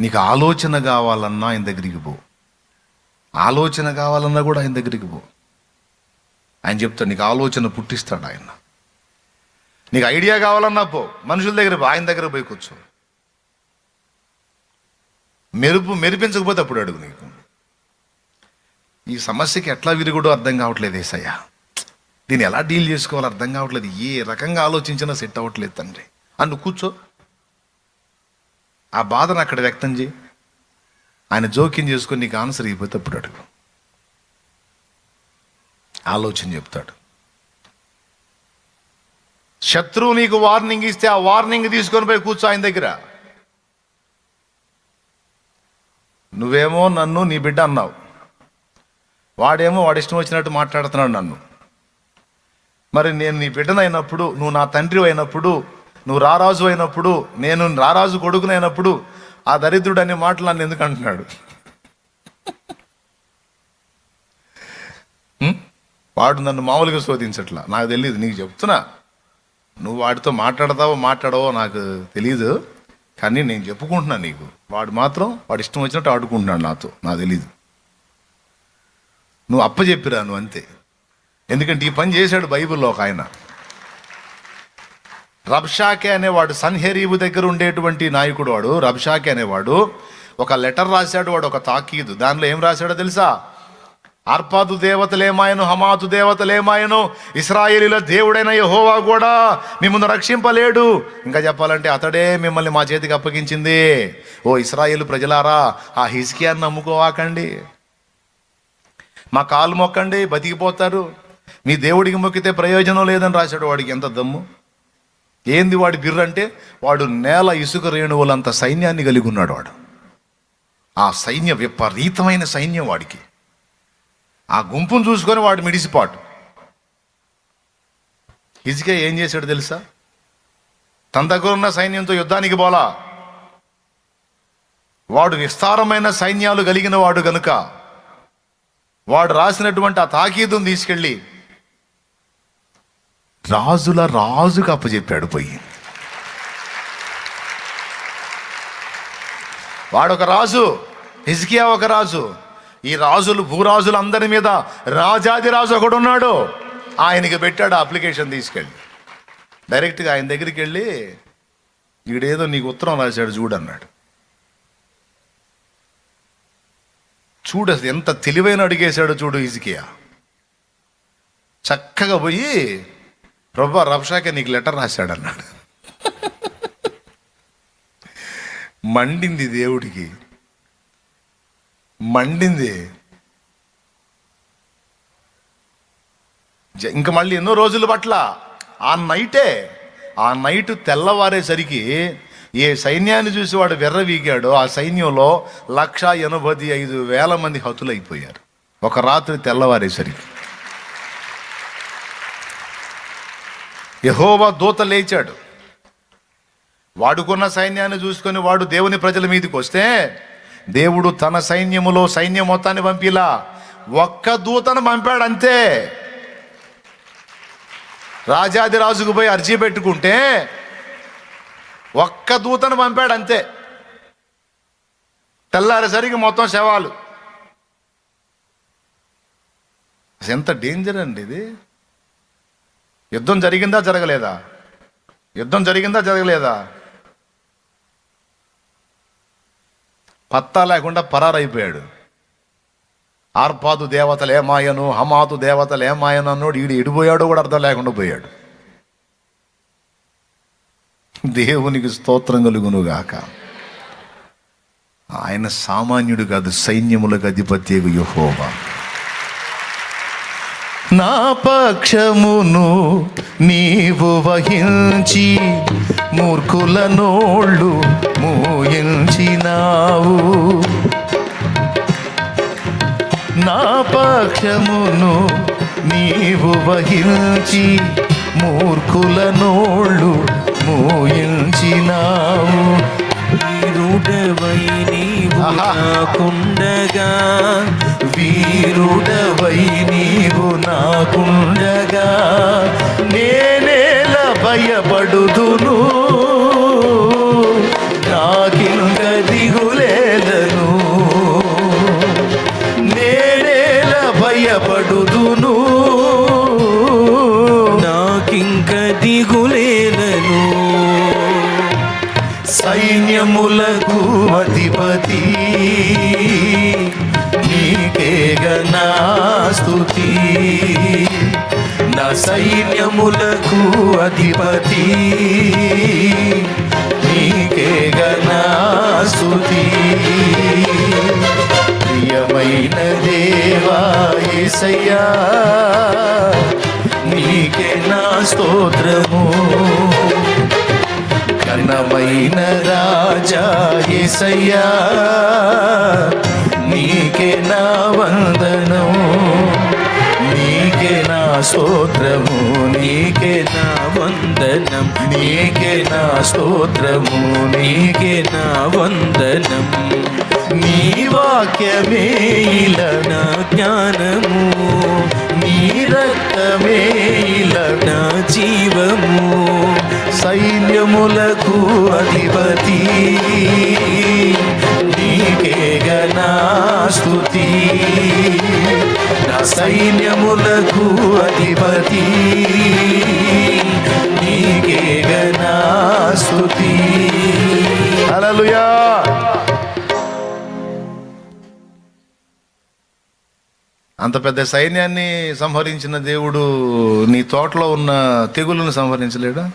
నీకు ఆలోచన కావాలన్నా ఆయన దగ్గరికి పో. ఆలోచన కావాలన్నా కూడా ఆయన దగ్గరికి పో. ఆయన చెప్తాడు నీకు ఆలోచన పుట్టిస్తాడు ఆయన. నీకు ఐడియా కావాలన్నా పో. మనుషుల దగ్గర పో ఆయన దగ్గర పోయి కూర్చో. మెరుపు మెరిపించకపోతే అప్పుడు అడుగు నీకు. ఈ సమస్యకి ఎట్లా విరుగుడో అర్థం కావట్లేదు ఏసయ్యా. దీన్ని ఎలా డీల్ చేసుకోవాలో అర్థం కావట్లేదు. ఏ రకంగా ఆలోచించినా సెట్ అవ్వట్లేదు తండ్రి. అన్ను కూర్చో. ఆ బాధను అక్కడ వ్యక్తం చేయి. ఆయన జోక్యం చేసుకుని నీకు ఆన్సర్ అయిపోతే అప్పుడు అడుగు. ఆలోచన చెప్తాడు. శత్రువు నీకు వార్నింగ్ ఇస్తే ఆ వార్నింగ్ తీసుకొని పోయి కూర్చో ఆయన దగ్గర. నువ్వేమో నన్ను నీ బిడ్డ అన్నావు. వాడేమో వాడి ఇష్టం వచ్చినట్టు మాట్లాడుతున్నాడు నన్ను. మరి నేను నీ బిడ్డనైనప్పుడు నువ్వు నా తండ్రి అయినప్పుడు నువ్వు రారాజు అయినప్పుడు నేను రారాజు కొడుకునైనప్పుడు ఆ దరిద్రుడు అనే మాటలు నన్ను ఎందుకు అంటున్నాడు? వాడు నన్ను మామూలుగా శోధించట్లా. నాకు తెలియదు నీకు చెప్తున్నా. నువ్వు వాడితో మాట్లాడతావో మాట్లాడవో నాకు తెలియదు కానీ నేను చెప్పుకుంటున్నా నీకు. వాడు మాత్రం వాడు ఇష్టం వచ్చినట్టు ఆడుకుంటున్నాడు నాతో. నాకు తెలీదు. నువ్వు అప్పచెప్పిరా నువ్వు అంతే. ఎందుకంటే ఈ పని చేశాడు బైబిల్లో ఒక ఆయన. రబ్షాకే అనేవాడు సన్హెరీవు దగ్గర ఉండేటువంటి నాయకుడు వాడు రబ్షాకే అనేవాడు. ఒక లెటర్ రాశాడు వాడు ఒక తాకీదు. దానిలో ఏం రాశాడో తెలుసా? అర్పాదు దేవతలేమాయను హమాతు దేవతలేమాయను ఇస్రాయేలీల దేవుడైన యహోవా కూడా మిమ్మల్ని రక్షింపలేడు. ఇంకా చెప్పాలంటే అతడే మిమ్మల్ని మా చేతికి అప్పగించింది. ఓ ఇస్రాయేల్ ప్రజలారా ఆ హిజ్కియాన్ని నమ్ముకోవాకండి. మా కాలు మొక్కండి బతికిపోతారు. మీ దేవుడికి మొక్కితే ప్రయోజనం లేదని రాశాడు వాడికి. ఎంత దమ్ము. ఏంది వాడి బిర్ర అంటే వాడు నేల ఇసుక రేణువులంత సైన్యాన్ని కలిగి ఉన్నాడు వాడు. ఆ సైన్య విపరీతమైన సైన్యం వాడికి. ఆ గుంపును చూసుకొని వాడు మిడిసిపాటు. హిజ్కే ఏం చేశాడు తెలుసా? తన దగ్గర ఉన్న సైన్యంతో యుద్ధానికి పోలా. వాడు విస్తారమైన సైన్యాలు కలిగిన వాడు గనుక వాడు రాసినటువంటి ఆ తాకీదును తీసుకెళ్ళి రాజుల రాజుకు అప్పచెప్పాడు పోయి. వాడొక రాజు హిజ్కియా ఒక రాజు. ఈ రాజులు భూరాజులు అందరి మీద రాజాది రాజు ఒకడు ఉన్నాడు ఆయనకి పెట్టాడు అప్లికేషన్ తీసుకెళ్ళి. డైరెక్ట్గా ఆయన దగ్గరికి వెళ్ళి ఈడేదో నీకు ఉత్తరం రాశాడు చూడన్నాడు చూడ ఎంత తెలివైన అడిగేశాడో చూడు ఇజికియా చక్కగా పోయి ప్రభా రబ్షాకే నీకు లెటర్ రాశాడన్నాడు. మండింది దేవుడికి. మండింది. ఇంకా మళ్ళీ ఎన్నో రోజుల పట్ల ఆ నైటే ఆ నైట్ తెల్లవారేసరికి ఏ సైన్యాన్ని చూసి వాడు వెర్రవీగాడో ఆ సైన్యంలో లక్ష ఎనభై ఐదు వేల మంది హతులైపోయారు. ఒక రాత్రి తెల్లవారేసరికి. యహోవా దూత లేచాడు. వాడుకున్న సైన్యాన్ని చూసుకొని వాడు దేవుని ప్రజల మీదకి వస్తే దేవుడు తన సైన్యములో సైన్యం మొత్తాన్ని పంపిలా. ఒక్క దూతను పంపాడు అంతే రాజాది రాజుకు పోయి అర్జీ పెట్టుకుంటే ఒక్క దూతను పంపాడు అంతే తెల్లారేసరికి మొత్తం శవాలు. ఎంత డేంజర్ అండి ఇది. యుద్ధం జరిగిందా జరగలేదా? యుద్ధం జరిగిందా జరగలేదా? పత్తా లేకుండా పరారైపోయాడు. ఆర్పాదు దేవతలు ఏమాయను హమాతు దేవతలు ఏమాయను అన్నోడు ఈడు ఇడిపోయాడు కూడా అర్థం లేకుండా పోయాడు. దేవునికి స్తోత్రం కలుగును గాక ఆయన సామాన్యుడు కాదు సైన్యములకు అధిపత్యకు యహోవా. నా పక్షమును నీవు వహించి మూర్ఖుల నోళ్ళు మూయించినావు నా పక్షమును నీవు వహించి మూర్ఖుల నోళ్ళు మూయించినావు. నాకుండగా వీరుడవై నీవు నాకుండగా నేనేల భయపడుదును? నాకింక దిగులేలను నేనేల భయపడుదును? నాకింక దిగులేలను సైన్యములకు అధిపతి. నీకేగనా స్తుతి. నా సైన్యములకు అధిపతి. నీకేగనా స్తుతి. ప్రియమైన దేవా యేసయ్యా నీకే నా స్తోత్రము. ఘనమైన రాజా ఏసయ్యా నీకే నా వందనం నీకే నా స్తోత్రము నీకే నా వందనం నీకే నా స్తోత్రము నీకే నా వందనం. నీ వాక్యమే ఇలా నా జ్ఞానము రక్తమే ఇలా జీవము సైన్యములకు అధిపతి. నీకే గణాస్తుతి నా సైన్యములకు అధిపతి. నీకే గణాస్తుతి అలలుయా అంత పెద్ద సైన్యాన్ని సంహరించిన దేవుడు నీ తోటలో ఉన్న తెగులను సంహరించలేడా?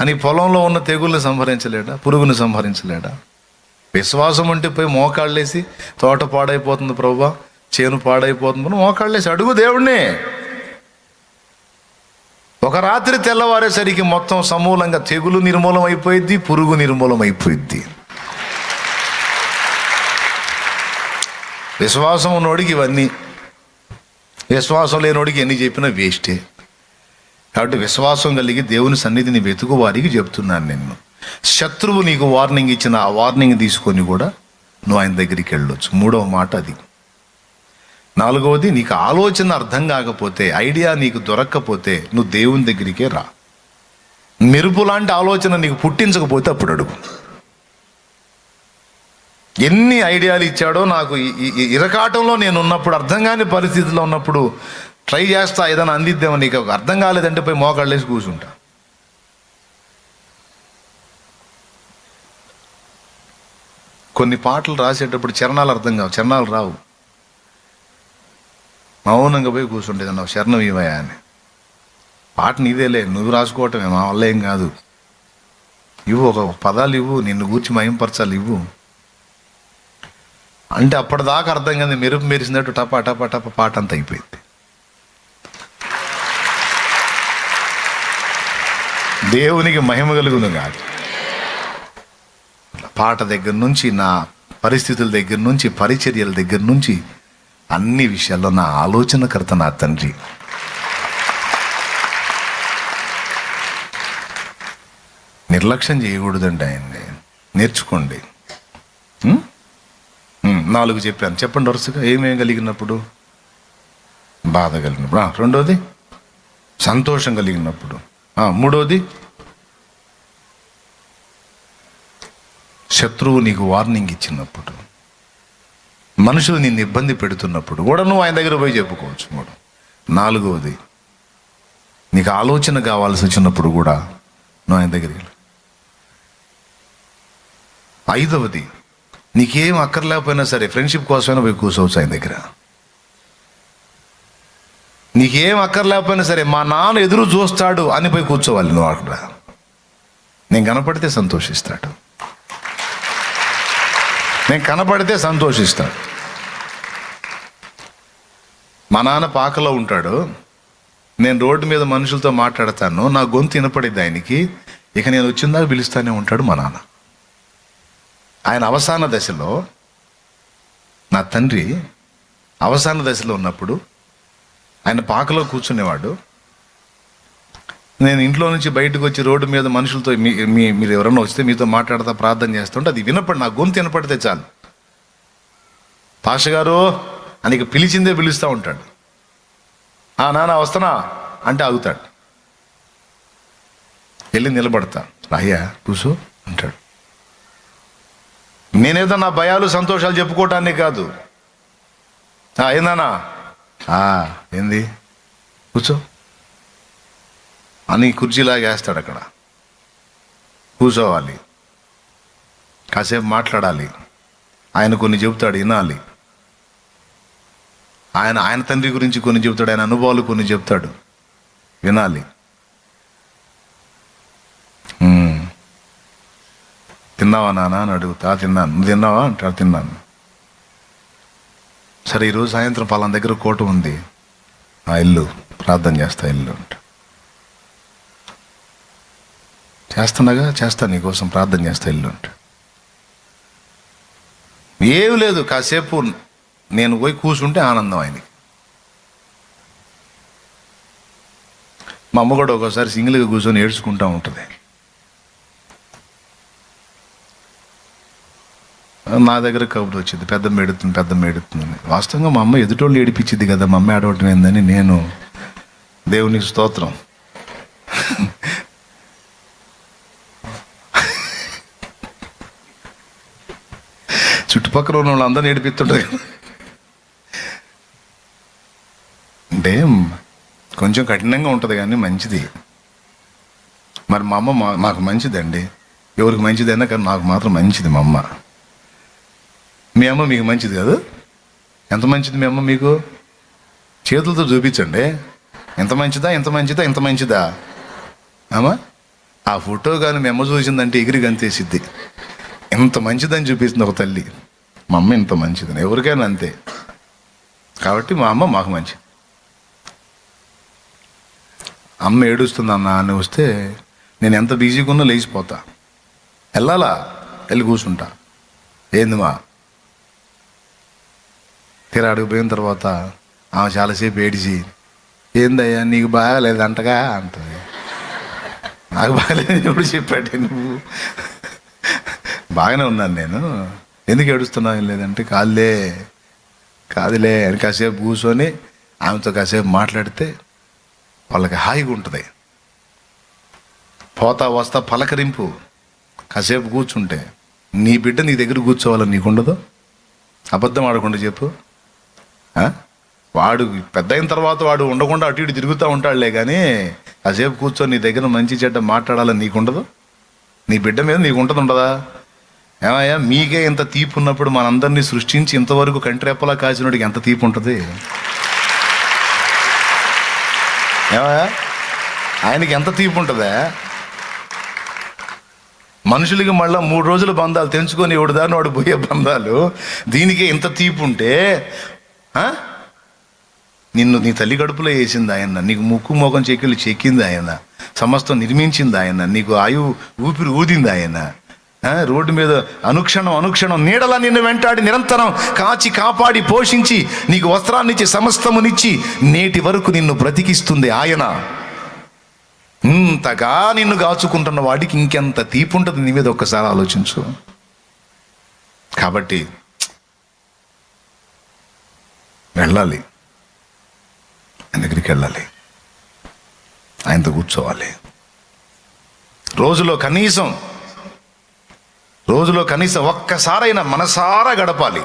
అని పొలంలో ఉన్న తెగుల్ని సంహరించలేడా? పురుగును సంహరించలేడా? విశ్వాసం ఉంటే పోయి మోకాళ్ళేసి తోట పాడైపోతుంది ప్రభా చేను పాడైపోతుంది మోకాళ్ళేసి అడుగు దేవుణ్ణి. ఒక రాత్రి తెల్లవారేసరికి మొత్తం సమూలంగా తెగులు నిర్మూలం అయిపోయిద్ది పురుగు నిర్మూలం అయిపోయిద్ది విశ్వాసం ఉన్నోడికి ఇవన్నీ. విశ్వాసం లేనోడికి ఎన్ని చెప్పినా వేస్టే. కాబట్టి విశ్వాసం కలిగి దేవుని సన్నిధిని వెతుకు వారికి చెప్తున్నాను నేను శత్రువు నీకు వార్నింగ్ ఇచ్చిన ఆ వార్నింగ్ తీసుకొని కూడా నువ్వు ఆయన దగ్గరికి వెళ్ళొచ్చు. మూడవ మాట అది. నాలుగవది నీకు ఆలోచన అర్థం కాకపోతే ఐడియా నీకు దొరక్కపోతే నువ్వు దేవుని దగ్గరికే రా. మెరుపు లాంటి ఆలోచన నీకు పుట్టించకపోతే అప్పుడు అడుగు. ఎన్ని ఐడియాలు ఇచ్చాడో నాకు ఇరకాటంలో నేను ఉన్నప్పుడు అర్థం కాని పరిస్థితిలో ఉన్నప్పుడు ట్రై చేస్తా ఏదైనా అందిద్దామని నీకు అర్థం కాలేదంటే పోయి మోకాళ్ళేసి కూర్చుంటా. కొన్ని పాటలు రాసేటప్పుడు చరణాలు అర్థం కావు చరణాలు రావు. మౌనంగా పోయి కూర్చుంటేది నా శరణం ఇవయా అని. పాట నీదేలే నువ్వు రాసుకోవటమే మా వల్ల ఏం కాదు. ఇవ్వు ఒక పదాలు ఇవ్వు నిన్ను గూర్చి మయంపరచాలి ఇవ్వు. అంటే అప్పటిదాకా అర్థం కాదు మెరుపు మెరిసినట్టు టపా టపా టప పాట అంతా అయిపోయింది. దేవునికి మహిమ కలుగును కాదు పాట దగ్గర నుంచి నా పరిస్థితుల దగ్గర నుంచి పరిచర్యల దగ్గర నుంచి అన్ని విషయాల్లో నా ఆలోచనకర్త నా తండ్రి. నిర్లక్ష్యం చేయకూడదండి ఆయన్ని. నేర్చుకోండి. నాలుగు చెప్పాను. చెప్పండి వరుసగా ఏమేం కలిగినప్పుడు? బాధ కలిగినప్పుడు. రెండోది? సంతోషం కలిగినప్పుడు. మూడోది? శత్రువు నీకు వార్నింగ్ ఇచ్చినప్పుడు. మనుషులు నిన్ను ఇబ్బంది పెడుతున్నప్పుడు కూడా నువ్వు ఆయన దగ్గర పోయి చెప్పుకోవచ్చు మూడు. నాలుగవది నీకు ఆలోచన కావాల్సి వచ్చినప్పుడు కూడా నువ్వు ఆయన దగ్గరికి ఐదవది నీకేం అక్కర్లేకపోయినా సరే ఫ్రెండ్షిప్ కోసమైనా పోయి కూర్చోవచ్చు ఆయన దగ్గర. నీకేం అక్కర్లేకపోయినా సరే మా నాన్న ఎదురు చూస్తాడు అని పోయి కూర్చోవాలి నువ్వు అక్కడ. నేను కనపడితే సంతోషిస్తాడు. నేను కనపడితే సంతోషిస్తాడు. మా నాన్న పాకలో ఉంటాడు. నేను రోడ్డు మీద మనుషులతో మాట్లాడతాను. నా గొంతు వినపడిద్ది ఆయనకి. ఇక నేను వచ్చిందాక పిలుస్తానే ఉంటాడు మా నాన్న. ఆయన అవసాన దశలో నా తండ్రి అవసాన దశలో ఉన్నప్పుడు ఆయన పాకలో కూర్చునేవాడు. నేను ఇంట్లో నుంచి బయటకు వచ్చి రోడ్డు మీద మనుషులతో మీ మీ మీరు ఎవరైనా వస్తే మీతో మాట్లాడతా ప్రార్థన చేస్తుంటే అది వినపడి నా గొంతు వినపడితే చాలు. పాష గారు అని పిలిచిందే పిలుస్తూ ఉంటాడు. ఆ నాన్న వస్తానా అంటే ఆగుతాడు. వెళ్ళి నిలబడతా. రాయ్యా కూసు అంటాడు. నేనేదో నా భయాలు సంతోషాలు చెప్పుకోవటానికి కాదు. ఏందన్నా? ఏంది? కూర్చో. అని కుర్చీలాగా వేస్తాడు అక్కడ. కూర్చోవాలి. కాసేపు మాట్లాడాలి. ఆయన కొన్ని చెబుతాడు వినాలి. ఆయన ఆయన తండ్రి గురించి కొన్ని చెబుతాడు ఆయన అనుభవాలు కొన్ని చెప్తాడు వినాలి. తిన్నావా నాన్న అని అడుగుతా. తిన్నాను. నువ్వు తిన్నావా? అంటాడు. తిన్నాను. సరే ఈరోజు సాయంత్రం పలానా దగ్గర కోట ఉంది. ఆ ఇల్లు ప్రార్థన చేస్తా ఇల్లు అంట చేస్తున్నాగా? చేస్తా నీకోసం ప్రార్థన చేస్తా ఇల్లు అంట ఏమి లేదు కాసేపు నేను పోయి కూర్చుంటే ఆనందం ఆయనకి మా అమ్మ కూడా ఒకసారి సింగిల్గా కూర్చొని ఏడ్చుకుంటా ఉంటుంది. నా దగ్గర కబురు వచ్చింది పెద్ద మెడుతుంది పెద్ద మెడుతుందని వాస్తవంగా మా అమ్మ ఎదుటోళ్ళు ఏడిపించింది కదా మా అమ్మ ఆడవటం ఏందని నేను దేవునికి స్తోత్రం. చుట్టుపక్కల ఉన్న వాళ్ళందరూ ఏడిపిస్తుంటారు కదా. అంటే కొంచెం కఠినంగా ఉంటుంది కానీ మంచిది. మరి మా అమ్మ మా- మాకు మంచిదండి. ఎవరికి మంచిదైనా కానీ నాకు మాత్రం మంచిది మా అమ్మ. మీ అమ్మ మీకు మంచిది కాదు? ఎంత మంచిది మీ అమ్మ మీకు? చేతులతో చూపించండి. ఎంత మంచిదా ఎంత మంచిదా ఎంత మంచిదా? అమ్మా ఆ ఫోటో కానీ మీ అమ్మ చూసిందంటే ఎగిరి గంతేసిద్ది ఇంత మంచిదని చూపిస్తుంది ఒక తల్లి. మా అమ్మ ఇంత మంచిదని ఎవరికైనా అంతే. కాబట్టి మా అమ్మ మాకు మంచిది అమ్మ ఏడుస్తుంది అన్న అని వస్తే నేను ఎంత బిజీగా ఉన్నా లేచిపోతా. వెళ్ళాలా? వెళ్ళి కూర్చుంటా. ఏంది మా? తీరా అడిగిపోయిన తర్వాత ఆమె చాలాసేపు ఏడిచి ఏందయ్యా నీకు బాగాలేదు అంటగా? అంటుంది. నాకు బాగాలేదు ఎప్పుడు చెప్పాడు నువ్వు? బాగానే ఉన్నాను నేను. ఎందుకు ఏడుస్తున్నావు? లేదంటే కాదులే కాదులే అని కాసేపు కూర్చొని ఆమెతో కాసేపు మాట్లాడితే వాళ్ళకి హాయిగా ఉంటుంది. పోతా వస్తా పలకరింపు. కాసేపు కూర్చుంటే నీ బిడ్డ నీ దగ్గర కూర్చోవాలని నీకు ఉండదు అబద్ధం ఆడకుండా చెప్పు. వాడు పెద్ద అయిన తర్వాత వాడు ఉండకుండా అటు ఇటు తిరుగుతూ ఉంటాడులే కానీ కాసేపు కూర్చొని నీ దగ్గర మంచి చెడ్డ మాట్లాడాలని నీకు ఉండదు నీ బిడ్డ మీద నీకు ఉంటుంది ఉండదా ఏమయ్యా మీకే ఇంత తీపు ఉన్నప్పుడు మనందరినీ సృష్టించి ఇంతవరకు కంట్రేపలా కాచినోడికి ఎంత తీపు ఉంటుంది ఏమయ్యా ఆయనకి ఎంత తీపు ఉంటుందా మనుషులకి మళ్ళీ మూడు రోజులు బంధాలు తెంచుకొని ఎవడు వాడు పోయే బంధాలు దీనికి ఇంత తీపు ఉంటే నిన్ను నీ తల్లి కడుపులో వేసింది ఆయన. నీకు ముక్కు మోకం చెక్కిలు చెక్కింది ఆయన. సమస్తం నిర్మించింది ఆయన. నీకు ఆయు ఊపిరి ఊదింది ఆయన. రోడ్డు మీద అనుక్షణం అనుక్షణం నీడలా నిన్ను వెంటాడి నిరంతరం కాచి కాపాడి పోషించి నీకు వస్త్రాన్నిచ్చి సమస్తమునిచ్చి నేటి వరకు నిన్ను బ్రతికిస్తుంది ఆయన. ఇంతగా నిన్ను గాచుకుంటున్న వాడికి ఇంకెంత తీపు ఉంటుంది నీ మీద ఒక్కసారి ఆలోచించు. కాబట్టి వెళ్ళాలి. ఆయన దగ్గరికి వెళ్ళాలి. ఆయనతో కూర్చోవాలి. రోజులో కనీసం రోజులో కనీసం ఒక్కసారైనా మనసారా గడపాలి.